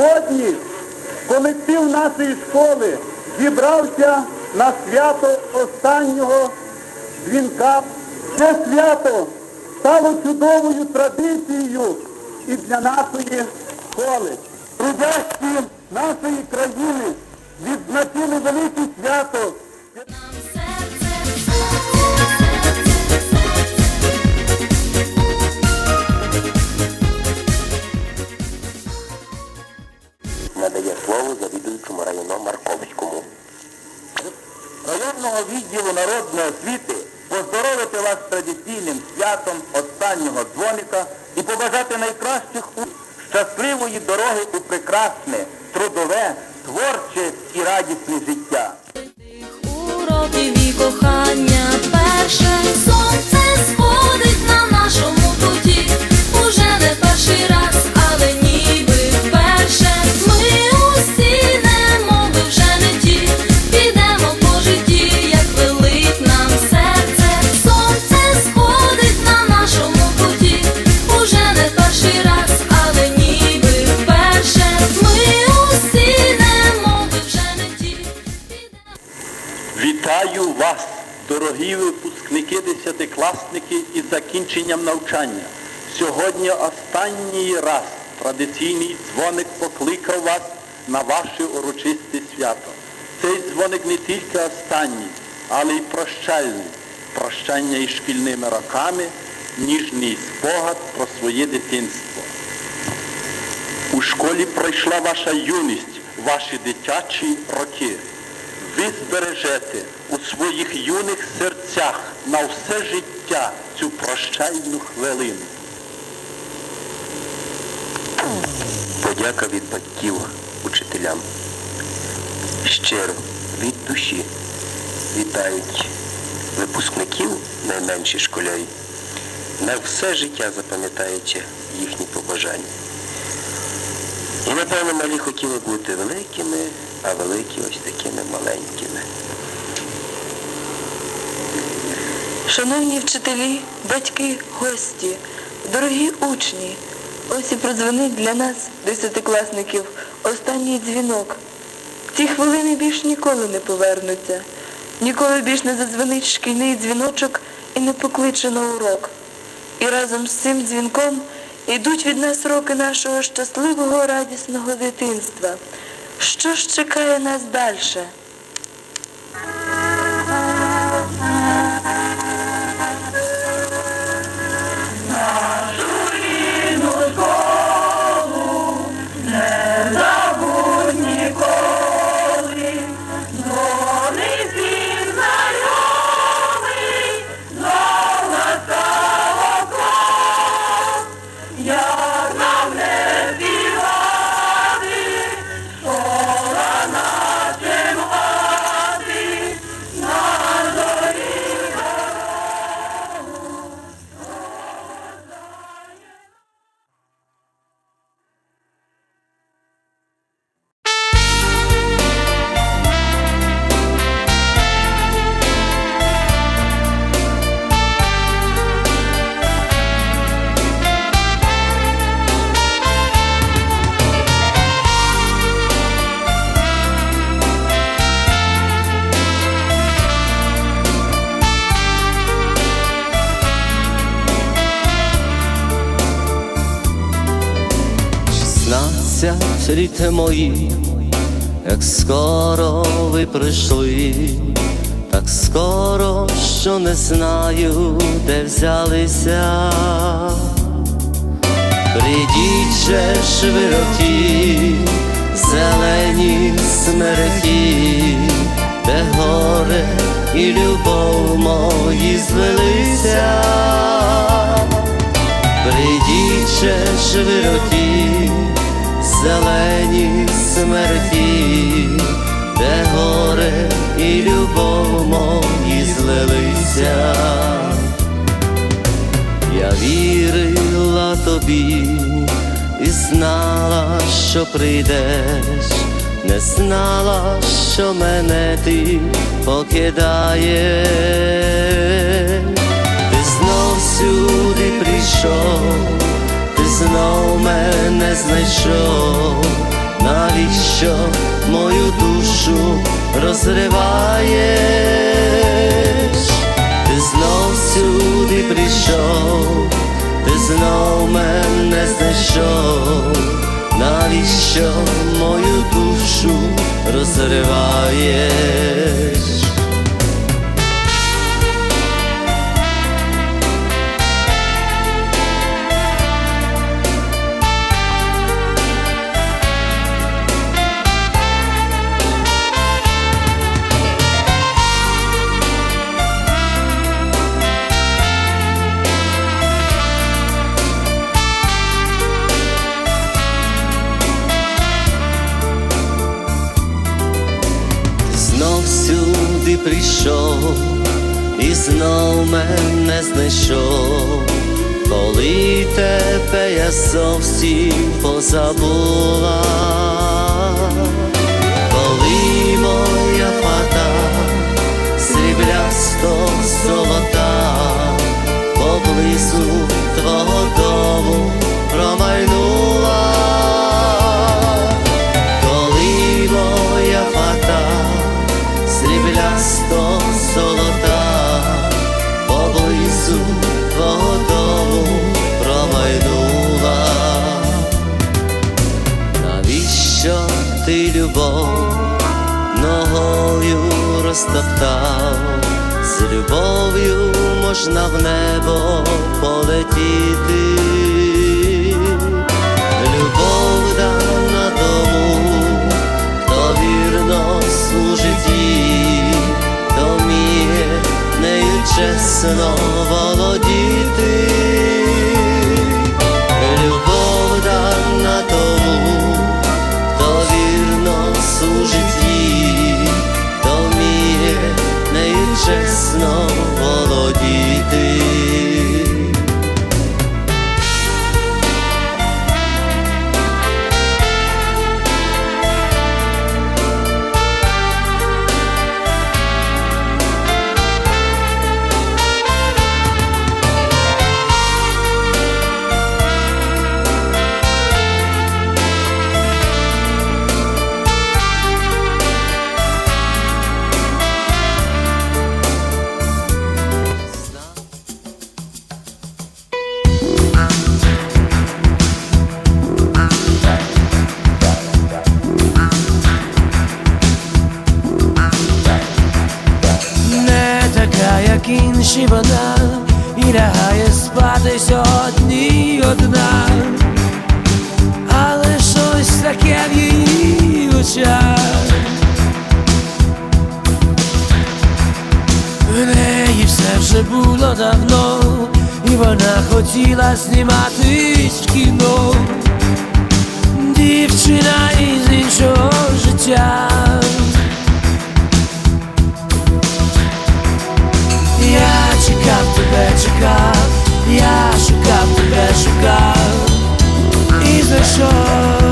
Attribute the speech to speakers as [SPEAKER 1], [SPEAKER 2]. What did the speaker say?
[SPEAKER 1] Сьогодні колектив нашої школи зібрався на свято останнього дзвінка. Це свято стало чудовою традицією і для нашої школи. Трудящі нашої відділу народної освіти поздоровити вас з традиційним святом останнього дзвоника і побажати найкращих у щасливої дороги у прекрасне, трудове, творче і радісне життя.
[SPEAKER 2] Уроки вікохання кохання перше сонце сходить на нашому
[SPEAKER 3] дорогі випускники, десятикласники із закінченням навчання. Сьогодні останній раз традиційний дзвоник покликав вас на ваше урочисте свято. Цей дзвоник не тільки останній, але й прощальний. Прощання із шкільними роками, ніжний спогад про своє дитинство. У школі пройшла ваша юність, ваші дитячі роки. Ви збережете у своїх юних серцях на все життя цю прощальну хвилину.
[SPEAKER 4] Подяка від батьків учителям. Щиро, від душі вітають випускників найменші школярі. На все життя запам'ятаючи їхні побажання. І напевно малі хотіли бути великими, а великі ось такими маленькими.
[SPEAKER 5] Шановні вчителі, батьки, гості, дорогі учні, ось і прозвонить для нас, десятикласників, останній дзвінок. Ці хвилини більш ніколи не повернуться. Ніколи більш не задзвонить шкільний дзвіночок і не покличе на урок. І разом з цим дзвінком йдуть від нас роки нашого щасливого, радісного дитинства. Що ж чекає нас дальше?
[SPEAKER 6] Шістнадцять літ мої, як скоро ви прийшли, так скоро, що не знаю, де взялися. Прийдіть же широкі, зелені смерті, де горе і любов мої злилися. Прийдіть же широкі, зелені смерті, де горе і любов мої злилися. Я вірила тобі і знала, що прийдеш, не знала, що мене ти покидаєш. Знайшов, навіщо мою душу розриваєш? Ти знов сюди прийшов, ти знов мене знайшов, навіщо мою душу розриваєш? Знов мене знайшов, коли тебе я зовсім позабула, коли моя фата сріблясто золота ногою розтоптав? З любов'ю можна в небо полетіти. Любов дана тому, хто вірно служить їй, то вміє нею чесно володіти.
[SPEAKER 7] Як інші вона, і лягає спати сьогодні одна, але щось таке в її очах. В неї все вже було давно, і вона хотіла зніматись в кіно. Дівчина із іншого життя. чекав тебе, чекав, я шукав тебе, шукав і знайшов.